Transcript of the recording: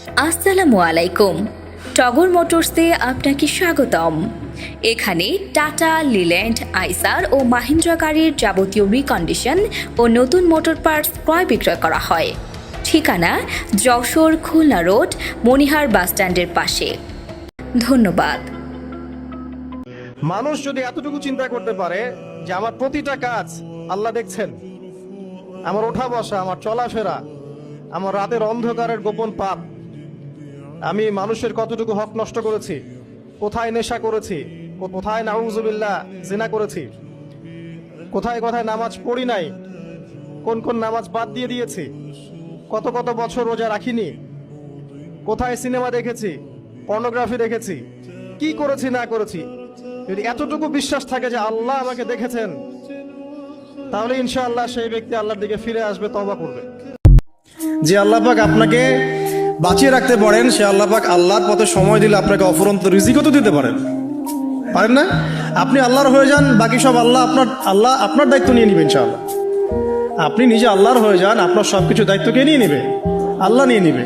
আসসালামু আলাইকুম। টগর মোটরসে আপনাকে স্বাগতম। এখানে টাটা, লিল্যান্ড, আইসার ও মাহিন্দ্রা গাড়ির যাবতীয় রিকন্ডিশন ও নতুন মোটর পার্টস ক্রয় বিক্রয় করা হয়। ঠিকানা যশোর খুলনা রোড, মনিহার বাসস্ট্যান্ডের পাশে। ধন্যবাদ। মানুষ যদি এতটুকু চিন্তা করতে পারে যে আমার প্রতিটা কাজ আল্লাহ দেখছেন, আমার ওঠা বসা, আমার চলাফেরা, আমার রাতের অন্ধকারের গোপন পাপ আমি মানুষের কতটুকু হক নষ্ট করেছি? কোথায় নেশা করেছি? কোথায় নাউজুবিল্লাহ জিনা করেছি? কোথায় কোথায় নামাজ পড়ি নাই? কোন কোন নামাজ বাদ দিয়ে দিয়েছি? কত কত বছর রোজা রাখিনি? কোথায় সিনেমা দেখেছি? পর্নোগ্রাফি দেখেছি? কি করেছি, না করেছি? যদি এতটুকু বিশ্বাস থাকে যে আল্লাহ আমাকে দেখেছেন, তাহলে ইনশাআল্লাহ সেই ব্যক্তি আল্লাহর দিকে ফিরে আসবে তবা করবে। যে আল্লাহ পাক আপনাকে বাঁচিয়ে রাখতে পারেন, সে আল্লাহ পাক আল্লাহর পথে সময় দিলে আপনাকে অফুরন্ত রিজিকও তো দিতে পারেন পারেন না? আপনি আল্লাহর হয়ে যান, বাকি সব আল্লাহ আপনার আল্লাহ আপনার দায়িত্ব নিয়ে নেবেন ইনশাআল্লাহ। আপনি নিজে আল্লাহর হয়ে যান, আপনার সব কিছু দায়িত্বকে নিয়ে নেবে, আল্লাহ নিয়ে নেবে।